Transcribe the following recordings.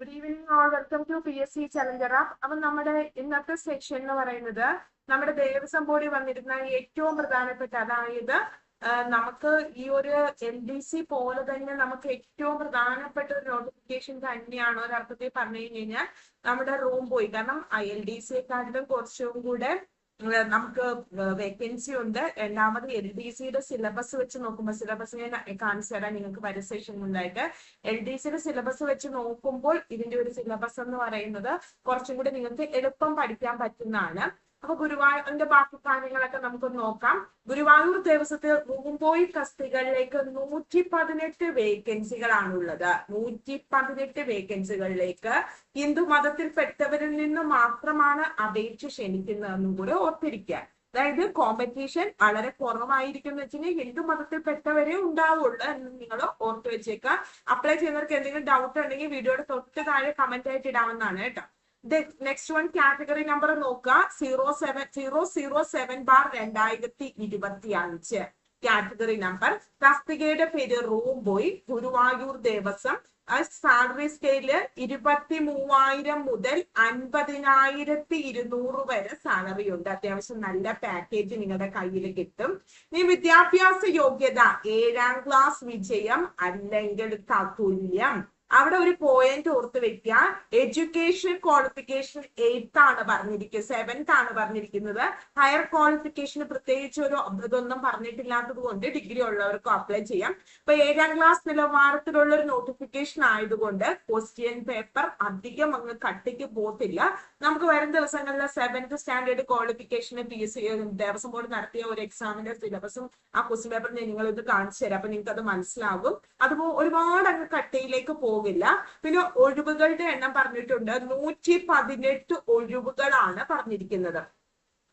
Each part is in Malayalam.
Good evening all welcome to P S C challenger app അപ്പൊ നമ്മുടെ ഇന്നത്തെ സെക്ഷൻ എന്ന് പറയുന്നത് നമ്മുടെ ദേവസ്വം ബോർഡിൽ വന്നിരുന്ന ഏറ്റവും പ്രധാനപ്പെട്ട അതായത് നമുക്ക് ഈ ഒരു എൽ ഡി സി പോലെ തന്നെ നമുക്ക് ഏറ്റവും പ്രധാനപ്പെട്ട ഒരു നോട്ടിഫിക്കേഷൻ തന്നെയാണ് ഒരർത്ഥത്തിൽ പറഞ്ഞു കഴിഞ്ഞു കഴിഞ്ഞാൽ നമ്മുടെ റൂം പോയി. കാരണം എൽ ഡി സിയെക്കാട്ടിലും കുറച്ചും കൂടെ നമുക്ക് വേക്കൻസി ഉണ്ട്. രണ്ടാമത് എൽ ഡി സിയുടെ സിലബസ് വെച്ച് നോക്കുമ്പോൾ സിലബസ് ഞാൻ കാണിച്ചു തരാം നിങ്ങൾക്ക് വരും സെഷൻ ഉണ്ടായിട്ട് എൽ ഡി സിയുടെ സിലബസ് വെച്ച് നോക്കുമ്പോൾ ഇതിന്റെ ഒരു സിലബസ് എന്ന് പറയുന്നത് കുറച്ചും കൂടി നിങ്ങൾക്ക് എളുപ്പം പഠിക്കാൻ പറ്റുന്നതാണ്. അപ്പൊ ഗുരുവായൂരിന്റെ ബാക്കി കാര്യങ്ങളൊക്കെ നമുക്ക് നോക്കാം. ഗുരുവായൂർ ദേവസ്വത്തിൽ മുമ്പോയി തസ്തികളിലേക്ക് നൂറ്റി പതിനെട്ട് വേക്കൻസികളാണുള്ളത്. നൂറ്റി പതിനെട്ട് വേക്കൻസികളിലേക്ക് ഹിന്ദു മതത്തിൽപ്പെട്ടവരിൽ നിന്ന് മാത്രമാണ് അപേക്ഷ ക്ഷണിക്കുന്നതെന്നും കൂടെ ഓർത്തിരിക്കുക. അതായത് കോമ്പറ്റീഷൻ വളരെ കുറവായിരിക്കും എന്ന് വെച്ചാൽ ഹിന്ദു മതത്തിൽപ്പെട്ടവരെ ഉണ്ടാവുള്ളൂ എന്ന് നിങ്ങൾ ഓർത്ത് വെച്ചേക്കാം അപ്ലൈ ചെയ്യുന്നവർക്ക് എന്തെങ്കിലും ഡൗട്ട് ഉണ്ടെങ്കിൽ വീഡിയോയുടെ തൊട്ട് താഴെ കമന്റ് ആയിട്ട് ഇടാവുന്നതാണ് കേട്ടോ. നെക്സ്റ്റ് വൺ കാറ്റഗറി നമ്പർ നോക്കുക. Zero seven zero zero seven bar രണ്ടായിരത്തി ഇരുപത്തി അഞ്ച് കാറ്റഗറി നമ്പർ തസ്തികയുടെ പേര് room boy Guruvayur Devaswom. Salary scale ഇരുപത്തി മൂവായിരം മുതൽ അൻപതിനായിരത്തി ഇരുന്നൂറ് വരെ സാലറി ഉണ്ട്. അത്യാവശ്യം നല്ല പാക്കേജ് നിങ്ങളുടെ കയ്യിൽ കിട്ടും. ഇനി വിദ്യാഭ്യാസ യോഗ്യത ഏഴാം ക്ലാസ് വിജയം അല്ലെങ്കിൽ തത്തുല്യം അവിടെ ഒരു പോയിന്റ് ഓർത്ത് വെക്കുക എഡ്യൂക്കേഷൻ ക്വാളിഫിക്കേഷൻ എയ്ത്ത് ആണ് പറഞ്ഞിരിക്കുക സെവൻത്ത് ആണ് പറഞ്ഞിരിക്കുന്നത്. ഹയർ ക്വാളിഫിക്കേഷന് പ്രത്യേകിച്ച് ഒരു ഇതൊന്നും പറഞ്ഞിട്ടില്ലാത്തത് കൊണ്ട് ഡിഗ്രി ഉള്ളവർക്കും അപ്ലൈ ചെയ്യാം. ഇപ്പൊ ഏഴാം ക്ലാസ് നിലവാരത്തിലുള്ള ഒരു നോട്ടിഫിക്കേഷൻ ആയതുകൊണ്ട് ക്വസ്റ്റ്യൻ പേപ്പർ അധികം അങ്ങ് കട്ടിക്ക് പോത്തില്ല നമുക്ക് വരും ദിവസങ്ങളിൽ സെവൻത് സ്റ്റാൻഡേർഡ് ക്വാളിഫിക്കേഷന് പി എസ് ദേവസ്വം ബോർഡ് നടത്തിയ ഒരു എക്സാമിന്റെ സിലബസും ആ ക്വസ്റ്റ്യൻ പേപ്പർ നിങ്ങൾ ഇത് കാണിച്ചു തരാം. അപ്പൊ നിങ്ങൾക്ക് അത് മനസ്സിലാകും. അതുപോലെ ഒരുപാട് അങ്ങ് കട്ടിയിലേക്ക് പോകില്ല പിന്നെ ഒഴിവുകളുടെ എണ്ണം പറഞ്ഞിട്ടുണ്ട്. നൂറ്റി പതിനെട്ട് ഒഴിവുകളാണ് പറഞ്ഞിരിക്കുന്നത്.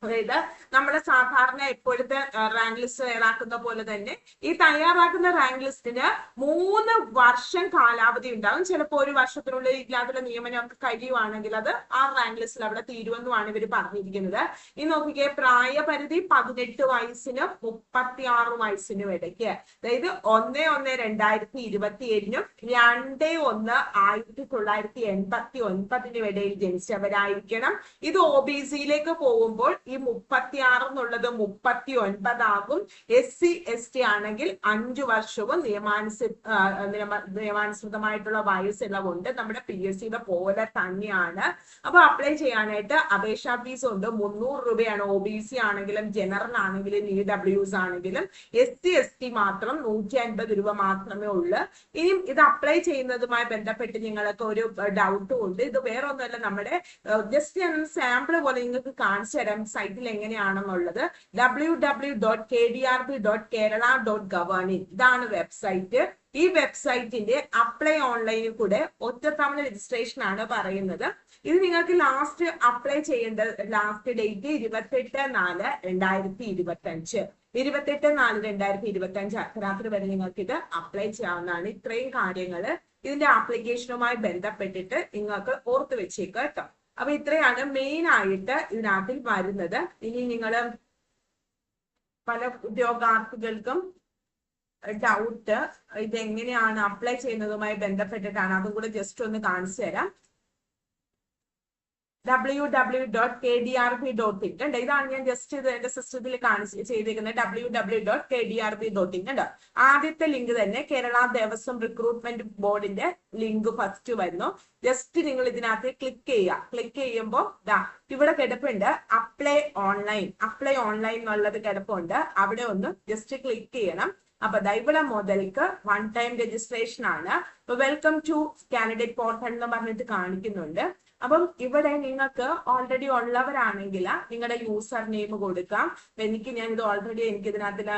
അതായത് നമ്മുടെ സാധാരണ ഇപ്പോഴത്തെ റാങ്ക് ലിസ്റ്റ് തയ്യാറാക്കുന്ന പോലെ തന്നെ ഈ തയ്യാറാക്കുന്ന റാങ്ക് ലിസ്റ്റിന് മൂന്ന് വർഷം കാലാവധി ഉണ്ടാകും ചിലപ്പോൾ ഒരു വർഷത്തിനുള്ളിൽ ഇല്ലാതുള്ള നിയമനം ഒക്കെ കഴിയുവാണെങ്കിൽ അത് ആ റാങ്ക് ലിസ്റ്റിൽ അവിടെ തീരുമെന്നുമാണ് ഇവർ പറഞ്ഞിരിക്കുന്നത്. ഈ നോക്കിക്കേ പ്രായപരിധി പതിനെട്ട് വയസ്സിനും മുപ്പത്തി ആറ് വയസ്സിനും ഇടയ്ക്ക്. അതായത് ഒന്ന് ഒന്ന് രണ്ടായിരത്തി ഇരുപത്തി ഏഴിനും രണ്ട് ഒന്ന് ആയിരത്തി തൊള്ളായിരത്തി എൺപത്തി ഒൻപതിനും ഇടയിൽ ജനിച്ചവരായിരിക്കണം. ഇത് ഒ ബി സിയിലേക്ക് പോകുമ്പോൾ ഈ മുപ്പത്തി ആറ് എന്നുള്ളത് മുപ്പത്തി ഒൻപതാകും എസ് സി എസ് ടി ആണെങ്കിൽ അഞ്ചു വർഷവും നിയമാനുസൃ നിയമാനുസൃതമായിട്ടുള്ള നിയമ- നിയമാനുസൃതമായിട്ടുള്ള വയസ്സിളവുണ്ട് നമ്മുടെ പി എസ് സിയുടെ പോലെ തന്നെയാണ്. അപ്പൊ അപ്ലൈ ചെയ്യാനായിട്ട് അപേക്ഷാ ഫീസ് ഉണ്ട്. മുന്നൂറ് രൂപയാണ്. ഒ ബി സി ആണെങ്കിലും ജനറൽ ആണെങ്കിലും ഇ ഡബ്ല്യൂസ് ആണെങ്കിലും എസ് സി എസ് ടി മാത്രം നൂറ്റി അൻപത് രൂപ മാത്രമേ ഉള്ളൂ. ഇനിയും ഇത് അപ്ലൈ ചെയ്യുന്നതുമായി ബന്ധപ്പെട്ട് നിങ്ങൾക്ക് ഒരു ഡൗട്ടും ഉണ്ട്. ഇത് വേറെ ഒന്നുമല്ല നമ്മുടെ ജസ്റ്റ് ഞാൻ സാമ്പിൾ പോലെ നിങ്ങൾക്ക് കാണിച്ചു തരാം. സൈറ്റിൽ എങ്ങനെയാണെന്നുള്ളത് W W dot K D R B dot Kerala dot gov in ഇതാണ് വെബ്സൈറ്റ് ഈ വെബ്സൈറ്റിന്റെ അപ്ലൈ ഓൺലൈനിൽ കൂടെ ഒറ്റത്തവണ രജിസ്ട്രേഷൻ ആണ് പറയുന്നത്. ഇത് നിങ്ങൾക്ക് ലാസ്റ്റ് അപ്ലൈ ചെയ്യേണ്ട ലാസ്റ്റ് ഡേറ്റ് ഇരുപത്തെട്ട് നാല് രണ്ടായിരത്തി ഇരുപത്തി അഞ്ച് ഇരുപത്തെട്ട് നാല് രണ്ടായിരത്തി ഇരുപത്തി അഞ്ച് അർദ്ധരാത്രി വരെ നിങ്ങൾക്ക് ഇത് അപ്ലൈ ചെയ്യാവുന്നതാണ്. ഇത്രയും കാര്യങ്ങൾ ഇതിന്റെ ആപ്ലിക്കേഷനുമായി ബന്ധപ്പെട്ടിട്ട് നിങ്ങൾക്ക് ഓർത്ത് വെച്ചേക്കുക കേട്ടോ. അപ്പൊ ഇത്രയാണ് മെയിൻ ആയിട്ട് ഇതിനകത്തിൽ വരുന്നത്. ഇനി നിങ്ങൾ പല ഉദ്യോഗാർത്ഥികൾക്കും ഡൗട്ട് ഇതെങ്ങനെയാണ് അപ്ലൈ ചെയ്യുന്നതുമായി ബന്ധപ്പെട്ടിട്ടാണ്. അതും കൂടെ ജസ്റ്റ് ഒന്ന് കാണിച്ചു തരാം W W dot K D R B dot in ഉണ്ട് ഇതാണ് ഞാൻ ജസ്റ്റ് ഇത് എന്റെ സിസ്റ്റത്തിൽ കാണിച്ച് ചെയ്തിരിക്കുന്നത് W W dot K D R B dot in ഉണ്ട് ആദ്യത്തെ ലിങ്ക് തന്നെ കേരള ദേവസ്വം റിക്രൂട്ട്മെന്റ് ബോർഡിന്റെ ലിങ്ക് ഫസ്റ്റ് വരുന്നു. ജസ്റ്റ് നിങ്ങൾ ഇതിനകത്ത് ക്ലിക്ക് ചെയ്യുക. ക്ലിക്ക് ചെയ്യുമ്പോൾ ദാ ഇവിടെ കിടപ്പുണ്ട് അപ്ലൈ ഓൺലൈൻ അപ്ലൈ ഓൺലൈൻ എന്നുള്ളത് കിടപ്പുണ്ട്. അവിടെ ഒന്ന് ജസ്റ്റ് ക്ലിക്ക് ചെയ്യണം. അപ്പൊ ദൈവള മുതൽക്ക് വൺ ടൈം രജിസ്ട്രേഷൻ ആണ്. വെൽക്കം ടു കാൻഡിഡേറ്റ് പോർട്ടൽ എന്ന് പറഞ്ഞിട്ട് കാണിക്കുന്നുണ്ട്. അപ്പം ഇവിടെ നിങ്ങൾക്ക് ഓൾറെഡി ഉള്ളവരാണെങ്കിൽ നിങ്ങളുടെ യൂസർ നെയിം കൊടുക്കാം. എനിക്ക് ഞാൻ ഇത് ഓൾറെഡി എനിക്ക് ഇതിനകത്തിൽ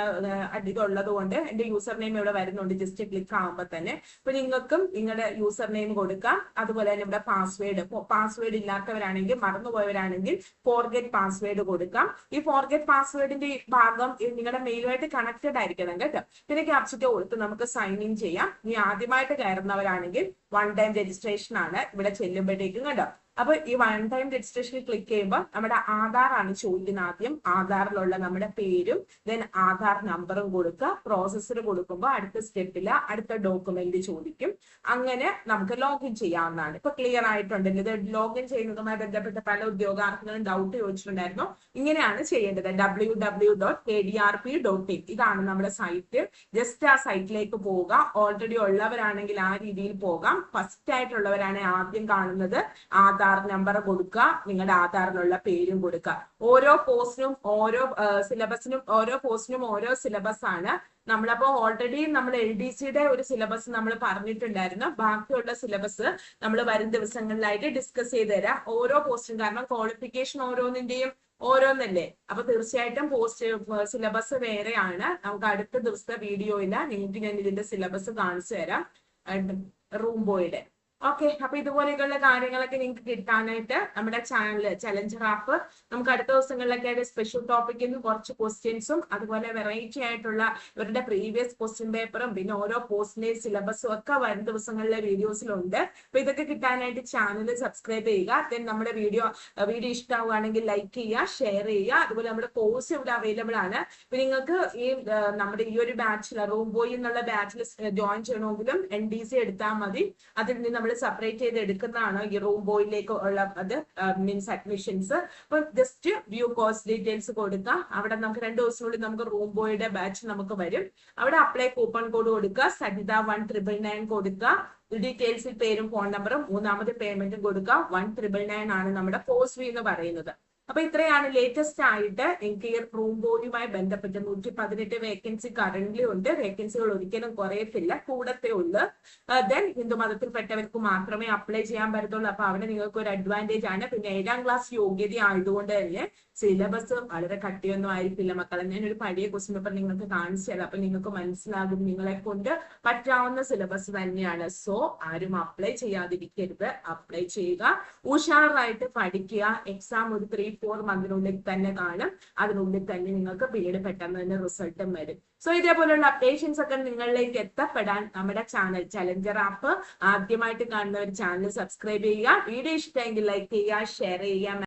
അധികം ഉള്ളത് കൊണ്ട് എന്റെ യൂസർ നെയിം ഇവിടെ വരുന്നുണ്ട്. ജസ്റ്റ് ക്ലിക്ക് ആകുമ്പോൾ തന്നെ. അപ്പൊ നിങ്ങൾക്കും നിങ്ങളുടെ യൂസർ നെയിം കൊടുക്കാം. അതുപോലെ തന്നെ ഇവിടെ പാസ്വേഡ് പാസ്വേഡ് ഇല്ലാത്തവരാണെങ്കിൽ മറന്നുപോയവരാണെങ്കിൽ ഫോർഗെറ്റ് പാസ്വേഡ് കൊടുക്കാം. ഈ ഫോർഗെറ്റ് പാസ്വേഡിന്റെ ഭാഗം നിങ്ങളുടെ മെയിലുമായിട്ട് കണക്റ്റഡ് ആയിരിക്കണം കേട്ടോ. പിന്നെ ക്യാപ്ചറ്റ് കൊടുത്ത് നമുക്ക് സൈൻ ഇൻ ചെയ്യാം. ഇനി ആദ്യമായിട്ട് കയറുന്നവരാണെങ്കിൽ വൺ ടൈം രജിസ്ട്രേഷൻ ആണ് ഇവിടെ ചെല്ലുമ്പോഴേക്കും കണ്ടോ. അപ്പൊ ഈ വൺ ടൈം രജിസ്ട്രേഷനിൽ ക്ലിക്ക് ചെയ്യുമ്പോൾ നമ്മുടെ ആധാർ ആണ് ചോദിക്കുന്നത് ആദ്യം. ആധാറിലുള്ള നമ്മുടെ പേരും ദെൻ ആധാർ നമ്പറും കൊടുക്കുക. പ്രോസസ്സർ കൊടുക്കുമ്പോൾ അടുത്ത സ്റ്റെപ്പിൽ അടുത്ത ഡോക്യുമെന്റ് ചോദിക്കും. അങ്ങനെ നമുക്ക് ലോഗിൻ ചെയ്യാവുന്നതാണ്. ഇപ്പൊ ക്ലിയർ ആയിട്ടുണ്ടല്ലോ ഇത് ലോഗിൻ ചെയ്യുന്നതുമായി ബന്ധപ്പെട്ട പല ഉദ്യോഗാർത്ഥികളും ഡൗട്ട് ചോദിച്ചിട്ടുണ്ടായിരുന്നു. ഇങ്ങനെയാണ് ചെയ്യേണ്ടത്. W W dot K D R P dot in ഇതാണ് നമ്മുടെ സൈറ്റ് ജസ്റ്റ് ആ സൈറ്റിലേക്ക് പോവുക. ഓൾറെഡി ഉള്ളവരാണെങ്കിൽ ആ രീതിയിൽ പോകാം. ഫസ്റ്റ് ആയിട്ടുള്ളവരാണ് ആദ്യം കാണുന്നത്. ആധാർ നമ്പർ കൊടുക്കുക നിങ്ങളുടെ ആധാറിനുള്ള പേരും കൊടുക്കുക ഓരോ പോസ്റ്റിനും ഓരോ സിലബസിനും ഓരോ പോസ്റ്റിനും ഓരോ സിലബസ് ആണ്. നമ്മളപ്പോ ഓൾറെഡി നമ്മൾ എൽ ഡി സിയുടെ ഒരു സിലബസ് നമ്മൾ പറഞ്ഞിട്ടുണ്ടായിരുന്നു. ബാക്കിയുള്ള സിലബസ് നമ്മൾ വരും ദിവസങ്ങളിലായിട്ട് ഡിസ്കസ് ചെയ്ത് തരാം. ഓരോ പോസ്റ്റും കാരണം ക്വാളിഫിക്കേഷൻ ഓരോന്നിന്റെയും ഓരോന്നല്ലേ? അപ്പൊ തീർച്ചയായിട്ടും പോസ്റ്റ് സിലബസ് വേറെയാണ്. നമുക്ക് അടുത്ത ദിവസത്തെ വീഡിയോയില നിങ്ങൾക്ക് ഞാൻ ഇതിന്റെ സിലബസ് കാണിച്ചു തരാം. റൂം ബോയുടെ ഓക്കെ അപ്പൊ ഇതുപോലെയൊക്കെയുള്ള കാര്യങ്ങളൊക്കെ നിങ്ങൾക്ക് കിട്ടാനായിട്ട് നമ്മുടെ ചാനൽ ചലഞ്ചർ ആപ്പ് നമുക്ക് അടുത്ത ദിവസങ്ങളിലൊക്കെ ആയിട്ട് സ്പെഷ്യൽ ടോപ്പിക്കിന് കുറച്ച് ക്വസ്റ്റ്യൻസും അതുപോലെ വെറൈറ്റി ആയിട്ടുള്ള ഇവരുടെ പ്രീവിയസ് ക്വസ്റ്റ്യൻ പേപ്പറും പിന്നെ ഓരോ പോസ്റ്റിന്റെ സിലബസും ഒക്കെ വരും ദിവസങ്ങളിലെ വീഡിയോസിലുണ്ട് അപ്പൊ ഇതൊക്കെ കിട്ടാനായിട്ട് ചാനൽ സബ്സ്ക്രൈബ് ചെയ്യുക. ദെൻ നമ്മുടെ വീഡിയോ വീഡിയോ ഇഷ്ടമാവുകയാണെങ്കിൽ ലൈക്ക് ചെയ്യുക ഷെയർ ചെയ്യുക. അതുപോലെ നമ്മുടെ കോഴ്സ് ഇവിടെ അവൈലബിൾ ആണ്. ഇപ്പൊ നിങ്ങൾക്ക് ഈ നമ്മുടെ ഈ ഒരു ബാച്ചിലർ റൂം ബോയ് എന്നുള്ള ബാച്ചിൽ ജോയിൻ ചെയ്യണമെങ്കിലും എൻ ഡി സി എടുത്താൽ മതി. അതിൽ നിന്ന് സെപ്പറേറ്റ് ചെയ്ത് എടുക്കുന്നതാണ് ഈ റൂം ബോയിലേക്ക് ഉള്ള അത് മീൻസ് അഡ്മിഷൻസ് അപ്പൊ ജസ്റ്റ് വ്യൂ കോസ്റ്റ് ഡീറ്റെയിൽസ് കൊടുക്കുക അവിടെ നമുക്ക് രണ്ട് ദിവസത്തിനുള്ളിൽ നമുക്ക് റൂം ബോയുടെ ബാച്ച് നമുക്ക് വരും. അവിടെ അപ്ലൈ കൂപ്പൺ കോഡ് കൊടുക്കുക സജിത വൺ ട്രിപ്പിൾ നയൻ കൊടുക്കുക. ഡീറ്റെയിൽസിൽ പേരും ഫോൺ നമ്പറും മൂന്നാമത് പേയ്മെന്റും കൊടുക്കുക. വൺ ട്രിപ്പിൾ നയൻ ആണ് നമ്മുടെ പോസ്റ്റ് ഫീ എന്ന് പറയുന്നത്. അപ്പൊ ഇത്രയാണ് ലേറ്റസ്റ്റ് ആയിട്ട് എനിക്ക് ഈ റൂം ബോഡിയുമായി ബന്ധപ്പെട്ട് നൂറ്റി പതിനെട്ട് വേക്കൻസി കറന്റ് ഉണ്ട് വേക്കൻസികൾ ഒരിക്കലും കുറയത്തില്ല കൂടത്തേ ഉള്ളു. ദെൻ ഹിന്ദു മതത്തിൽപ്പെട്ടവർക്ക് മാത്രമേ അപ്ലൈ ചെയ്യാൻ പറ്റത്തുള്ളൂ. അപ്പൊ അവിടെ നിങ്ങൾക്ക് ഒരു അഡ്വാന്റേജ് ആണ്. പിന്നെ ഏഴാം ക്ലാസ് യോഗ്യത ആയതുകൊണ്ട് തന്നെ സിലബസ് വളരെ കട്ടിയൊന്നും ആയിരിക്കില്ല. മക്കളെ ഞാൻ ഒരു പഴയ ക്വസ്റ്റ്യൻ പേപ്പർ നിങ്ങൾക്ക് കാണിച്ചു തരാം. അപ്പൊ നിങ്ങൾക്ക് മനസ്സിലാകും നിങ്ങളെ കൊണ്ട് പറ്റാവുന്ന സിലബസ് തന്നെയാണ്. സോ ആരും അപ്ലൈ ചെയ്യാതിരിക്കരുത്. അപ്ലൈ ചെയ്യുക. ഉഷാറായിട്ട് പഠിക്കുക. എക്സാം ഒരു ത്രീ ഫോർ മന്തിനുള്ളിൽ തന്നെ കാണും. അതിനുള്ളിൽ തന്നെ നിങ്ങൾക്ക് പിന്നീട് പെട്ടെന്ന് തന്നെ റിസൾട്ടും വരും. സോ ഇതേപോലെയുള്ള അപ്ഡേഷൻസ് ഒക്കെ നിങ്ങളിലേക്ക് എത്തപ്പെടാൻ നമ്മുടെ ചാനൽ ചലഞ്ചർ ആപ്പ് ആദ്യമായിട്ട് കാണുന്ന ഒരു ചാനൽ സബ്സ്ക്രൈബ് ചെയ്യുക. വീഡിയോ ഇഷ്ടമെങ്കിൽ ലൈക്ക് ചെയ്യുക ഷെയർ ചെയ്യുക